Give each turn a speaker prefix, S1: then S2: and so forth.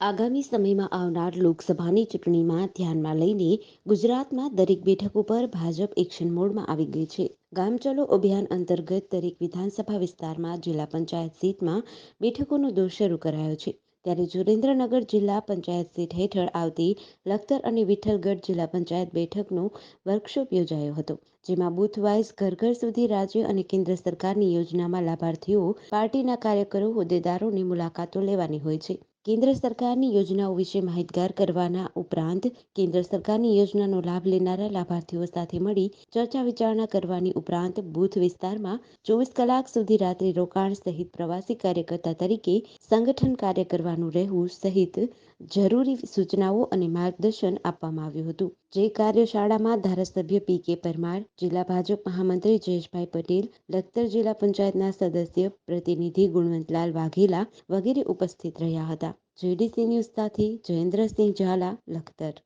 S1: આગામી સમયમાં આવનાર લોકસભાની ચૂંટણીમાં ધ્યાનમાં લઈને ગુજરાતમાં દરેક બેઠક ઉપર ભાજપ એક્શન મોડમાં આવી ગઈ છે. ગામ ચલો અભિયાન અંતર્ગત દરેક વિધાનસભા વિસ્તારમાં જિલ્લા પંચાયત સીટમાં બેઠકોનો દોર શરૂ કરાયો છે. ત્યારે સુરેન્દ્રનગર જિલ્લા પંચાયત સીટ હેઠળ આવતી લખતર અને વિઠ્ઠલગઢ જિલ્લા પંચાયત બેઠકનો વર્કશોપ યોજાયો હતો, જેમાં બુથવાઇઝ ઘર ઘર સુધી રાજ્ય અને કેન્દ્ર સરકારની યોજનામાં લાભાર્થીઓ, પાર્ટીના કાર્યકરો, હોદ્દેદારોની મુલાકાતો લેવાની હોય છે. કેન્દ્ર સરકારની યોજનાઓ વિશે માહિતગાર કરવાના ઉપરાંત કેન્દ્ર સરકારની યોજનાનો લાભ લેનારા લાભાર્થીઓ સાથે મળી ચર્ચા વિચારણા કરવાની ઉપરાંત બૂથ વિસ્તારમાં ચોવીસ કલાક સુધી રાત્રિ રોકાણ સહિત પ્રવાસી કાર્યકર્તા તરીકે સંગઠન કાર્ય કરવાનું રહેવું સહિત જરૂરી સૂચનાઓ અને માર્ગદર્શન આપવામાં આવ્યું હતું. જે કાર્યશાળામાં ધારાસભ્ય પી કે પરમાર, જિલ્લા ભાજપ મહામંત્રી જયેશભાઈ પટેલ, લખતર જિલ્લા પંચાયતના સદસ્ય, પ્રતિનિધિ ગુણવંતલાલ વાઘેલા વગેરે ઉપસ્થિત રહ્યા હતા. JDC news Jayendrasinh Zala Lakhtar.